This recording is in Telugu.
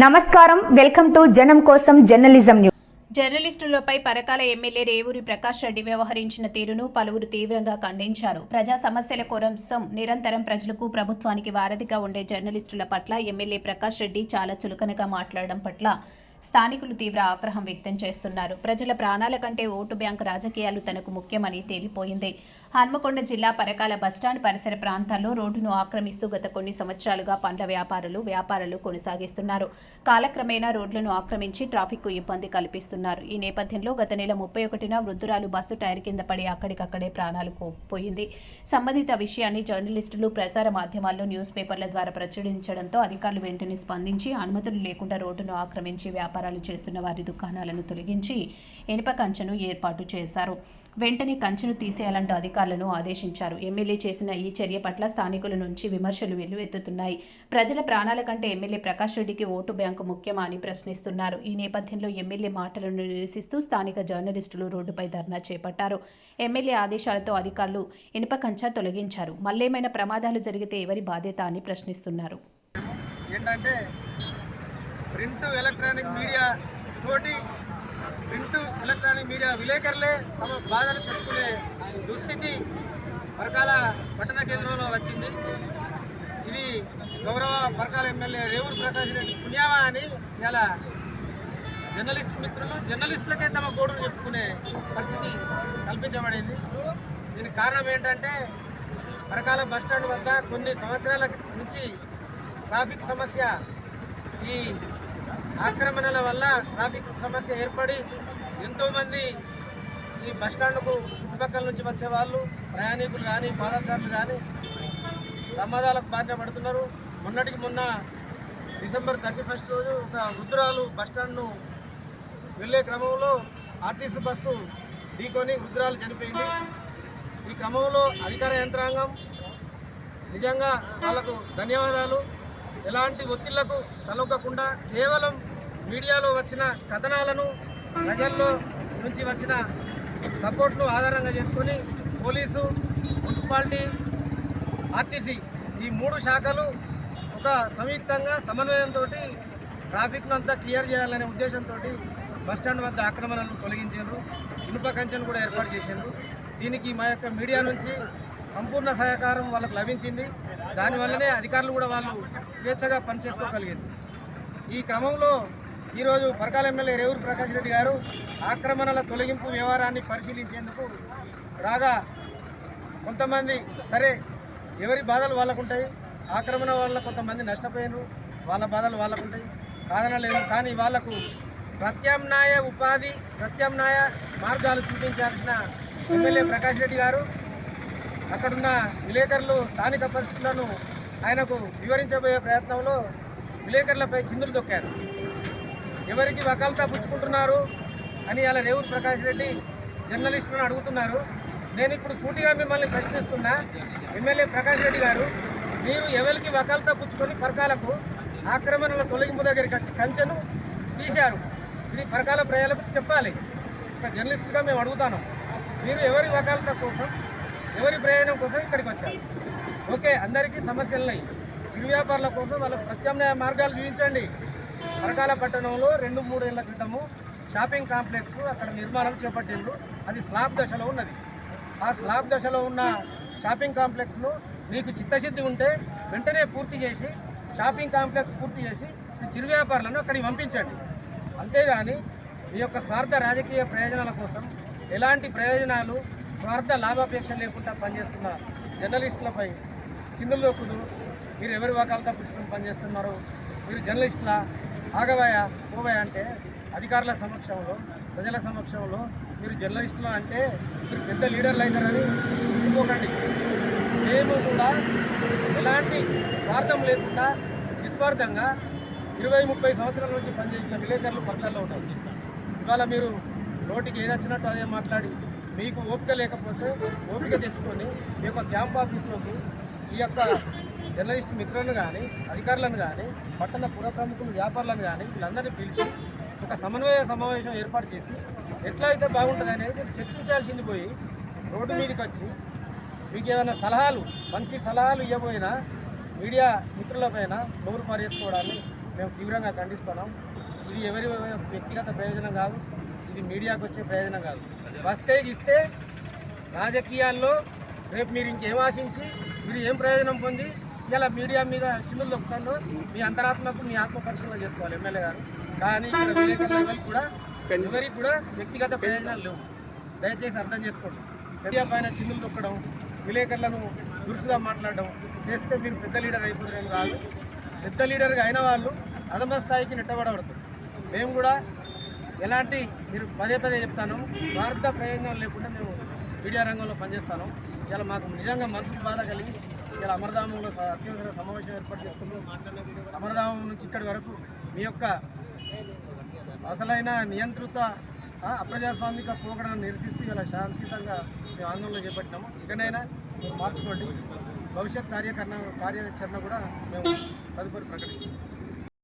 నమస్కారం. వెల్కమ్ టు జనం కోసం జర్నలిజం న్యూస్ జర్నలిస్టులపై పరకాల ఎమ్మెల్యే రేవూరి ప్రకాష్ రెడ్డి వ్యవహరించిన తీరును పలువురు తీవ్రంగా ఖండించారు. ప్రజా సమస్యల కోసం నిరంతరం ప్రజలకు ప్రభుత్వానికి వారధిగా ఉండే జర్నలిస్టుల పట్ల ఎమ్మెల్యే ప్రకాష్ రెడ్డి చాలా చులకనగా మాట్లాడడం పట్ల స్థానికులు తీవ్ర ఆగ్రహం వ్యక్తం చేస్తున్నారు. ప్రజల ప్రాణాల కంటే ఓటు బ్యాంక్ రాజకీయాలు తనకు ముఖ్యమని తేలిపోయింది. హన్మకొండ జిల్లా పరకాల బస్టాండ్ పరిసర ప్రాంతాల్లో రోడ్డును ఆక్రమిస్తూ గత కొన్ని సంవత్సరాలుగా పండ్ల వ్యాపారులు వ్యాపారాలు కొనసాగిస్తున్నారు. కాలక్రమేణా రోడ్లను ఆక్రమించి ట్రాఫిక్కు ఇబ్బంది కల్పిస్తున్నారు. ఈ నేపథ్యంలో గత నెల ముప్పై ఒకటిన వృద్ధురాలు బస్సు టైర్ కింద పడి అక్కడికక్కడే ప్రాణాలు పోయింది సంబంధిత విషయాన్ని జర్నలిస్టులు ప్రసార మాధ్యమాల్లో న్యూస్ పేపర్ల ద్వారా ప్రచురించడంతో అధికారులు వెంటనే స్పందించి అనుమతులు లేకుండా రోడ్డును ఆక్రమించి వ్యాపారాలు చేస్తున్న వారి దుకాణాలను తొలగించి ఇనుప కంచెను ఏర్పాటు చేశారు. వెంటనే కంచెను తీసేయాలంటూ అధికారులను ఆదేశించారు. ఎమ్మెల్యే చేసిన ఈ చర్య పట్ల స్థానికుల నుంచి విమర్శలు వెల్లువెత్తుతున్నాయి. ప్రజల ప్రాణాల కంటే ఎమ్మెల్యే ప్రకాష్ రెడ్డికి ఓటు బ్యాంకు ముఖ్యమా అని ప్రశ్నిస్తున్నారు. ఈ నేపథ్యంలో ఎమ్మెల్యే మాటలను నిరసిస్తూ స్థానిక జర్నలిస్టులు రోడ్డుపై ధర్నా చేపట్టారు. ఎమ్మెల్యే ఆదేశాలతో అధికారులు ఇనుప కంచా తొలగించారు. మళ్ళేమైనా ప్రమాదాలు జరిగితే ఎవరి బాధ్యత అని ప్రశ్నిస్తున్నారు. ఏంటంటే ప్రింట్ ఎలక్ట్రానిక్ మీడియా తోటి విలేకరులే తమ బాధను చెప్పుకునే దుస్థితి పరకాల పట్టణ కేంద్రంలో వచ్చింది. ఇది గౌరవ పరకాల ఎమ్మెల్యే రేవూరు ప్రకాష్ రెడ్డి పుణ్యామా అని ఇలా జర్నలిస్ట్ మిత్రులు జర్నలిస్టులకే తమ గోడును చెప్పుకునే పరిస్థితి కల్పించబడింది. దీనికి కారణం ఏంటంటే పరకాల బస్టాండ్ వద్ద కొన్ని సంవత్సరాల నుంచి ట్రాఫిక్ సమస్య ఈ ఆక్రమణల వల్ల ట్రాఫిక్ సమస్య ఏర్పడి ఎంతోమంది ఈ బస్టాండ్కు చుట్టుపక్కల నుంచి వచ్చే వాళ్ళు ప్రయాణికులు కానీ పాదచారులు కానీ ప్రమాదాలకు బారిన పడుతున్నారు. మొన్నటికి మొన్న డిసెంబర్ థర్టీ ఫస్ట్ రోజు ఒక వృద్ధురాలు బస్టాండ్ను వెళ్ళే క్రమంలో ఆర్టీసీ బస్సు ఢీకొని వృద్ధురాలు చనిపోయింది. ఈ క్రమంలో అధికార యంత్రాంగం నిజంగా వాళ్ళకు ధన్యవాదాలు. ఎలాంటి ఒత్తిళ్ళకు తలొగ్గకుండా కేవలం మీడియాలో వచ్చిన కథనాలను ప్రజల్లో నుంచి వచ్చిన సపోర్ట్ను ఆధారంగా చేసుకొని పోలీసు మున్సిపాలిటీ ఆర్టీసీ ఈ మూడు శాఖలు ఒక సంయుక్తంగా సమన్వయంతో ట్రాఫిక్ను అంతా క్లియర్ చేయాలనే ఉద్దేశంతో బస్టాండ్ వద్ద ఆక్రమణను తొలగించారు. ఇనుప కంచెను కూడా ఏర్పాటు చేశారు దీనికి మా యొక్క మీడియా నుంచి సంపూర్ణ సహకారం వాళ్ళకు లభించింది. దానివల్లనే అధికారులు కూడా వాళ్ళు స్వేచ్ఛగా పనిచేసుకోగలిగింది ఈ క్రమంలో ఈరోజు పరకాల ఎమ్మెల్యే రేవూరు ప్రకాష్ రెడ్డి గారు ఆక్రమణల తొలగింపు వ్యవహారాన్ని పరిశీలించేందుకు రాగా కొంతమంది సరే ఎవరి బాధలు వాళ్ళకుంటాయి ఆక్రమణ వల్ల కొంతమంది నష్టపోయినారు వాళ్ళ బాధలు వాళ్ళకుంటాయి కాదనలేదు కానీ వాళ్ళకు ప్రత్యామ్నాయ ఉపాధి ప్రత్యామ్నాయ మార్గాలు చూపించాల్సిన ఎమ్మెల్యే ప్రకాష్ రెడ్డి గారు అక్కడున్న విలేకరులు స్థానిక పరిస్థితులను ఆయనకు వివరించబోయే ప్రయత్నంలో విలేకరులపై చిందులు దొక్కారు ఎవరికి వకాల్తా పుచ్చుకుంటున్నారు అని అలా రేవూరు ప్రకాష్ రెడ్డి జర్నలిస్టులను అడుగుతున్నారు. నేను ఇప్పుడు సూటిగా మిమ్మల్ని ప్రశ్నిస్తున్నా. ఎమ్మెల్యే ప్రకాష్ రెడ్డి గారు మీరు ఎవరికి వకాల్తా పుచ్చుకొని పరకాలకు ఆక్రమణల తొలగింపు దగ్గరికి వచ్చి కంచెను తీశారు. ఇది పరకాల ప్రజలకు చెప్పాలి. ఒక జర్నలిస్టుగా మేము అడుగుతాను. మీరు ఎవరి వకాలత కోసం ఎవరి ప్రయోజనం కోసం ఇక్కడికి వచ్చారు? ఓకే అందరికీ సమస్యలు ఉన్నాయి. చిరు వ్యాపారుల కోసం వాళ్ళ ప్రత్యామ్నాయ మార్గాలు చూపించండి. పరకాల పట్టణంలో రెండు మూడు ఏళ్ళ క్రితము షాపింగ్ కాంప్లెక్స్ అక్కడ నిర్మాణం చేపట్టిండ్రు. అది స్లాబ్ దశలో ఉన్నది. ఆ స్లాబ్ దశలో ఉన్న షాపింగ్ కాంప్లెక్స్ను మీకు చిత్తశుద్ధి ఉంటే వెంటనే పూర్తి చేసి షాపింగ్ కాంప్లెక్స్ పూర్తి చేసి చిరు వ్యాపారులను అక్కడికి పంపించండి. అంతేగాని మీ యొక్క స్వార్థ రాజకీయ ప్రయోజనాల కోసం ఎలాంటి ప్రయోజనాలు స్వార్థ లాభాపేక్ష లేకుండా పనిచేస్తున్న జర్నలిస్టులపై చిందులు దొక్కుదు మీరు ఎవరి వాకాలు తప్పించుకొని పనిచేస్తున్నారు మీరు జర్నలిస్టుల ఆగవాయ పోవాయ అంటే అధికారుల సమక్షంలో ప్రజల సమక్షంలో మీరు జర్నలిస్టులు అంటే మీరు పెద్ద లీడర్లు అవుతారని మర్చిపోకండి మేము కూడా ఎలాంటి స్వార్థం లేకుండా నిస్వార్థంగా ఇరవై ముప్పై సంవత్సరాల నుంచి పనిచేసిన విలేకరులు పక్కల్లో ఉంటారు. ఇవాళ మీరు నోటికి ఏది వచ్చినట్టు అదే మాట్లాడి మీకు ఓపిక లేకపోతే ఓపిక తెచ్చుకొని మీ యొక్క క్యాంప్ ఆఫీస్లోకి ఈ యొక్క జర్నలిస్ట్ మిత్రులను కానీ అధికారులను కానీ పట్టణ పుర ప్రముఖులు వ్యాపారులను కానీ వీళ్ళందరినీ పిలిచి ఒక సమన్వయ సమావేశం ఏర్పాటు చేసి ఎట్లా అయితే బాగుంటుంది అనేది మీరు చర్చించాల్సింది పోయి రోడ్డు మీదకి వచ్చి మీకు ఏమైనా సలహాలు మంచి సలహాలు ఇవ్వబోయినా మీడియా మిత్రులపైన నోరు పారేసుకోవడాన్ని మేము తీవ్రంగా ఖండిస్తున్నాం. ఇది ఎవరి వ్యక్తిగత ప్రయోజనం కాదు ఇది మీడియాకు వచ్చే ప్రయోజనం కాదు. వస్తే ఇస్తే రాజకీయాల్లో రేపు మీరు ఇంకేం ఆశించి మీరు ఏం ప్రయోజనం పొంది ఇలా మీడియా మీద చిన్నులు దొక్కుతారో మీ అంతరాత్మకు మీ ఆత్మ పరిశీలన చేసుకోవాలి ఎమ్మెల్యే గారు. కానీ ఇక్కడ విలేకరుల ఎవరికి కూడా ఎవరికి కూడా వ్యక్తిగత ప్రయోజనాలు లేవు. దయచేసి అర్థం చేసుకోండి. మీడియా పైన చిన్నులు దొక్కడం విలేకరులను దురుసుగా మాట్లాడడం చేస్తే మీరు పెద్ద లీడర్ అయిపోతారని కాదు. పెద్ద లీడర్గా అయిన వాళ్ళు అదమ స్థాయికి నెట్టబడబడుతుంది మేము కూడా ఎలాంటి మీరు పదే పదే చెప్తాను స్వార్థ ప్రయోజనాలు లేకుండా మేము మీడియా రంగంలో పనిచేస్తాను. ఇలా మాకు నిజంగా మనసుకు బాధ కలిగి ఇలా అమరధామంలో అత్యవసర సమావేశం ఏర్పాటు చేసుకున్నాం అమరధామం నుంచి ఇక్కడి వరకు మీ యొక్క అసలైన నియంత్రిత అప్రజాస్వామిక పోకడను నిరసిస్తూ ఇలా శాంతియుతంగా మేము ఆందోళన చేపట్టినాము. ఇకనైనా మీరు మార్చుకోండి. భవిష్యత్ కార్యకరణ కార్యాచరణ కూడా మేము తదుపరి ప్రకటిస్తాం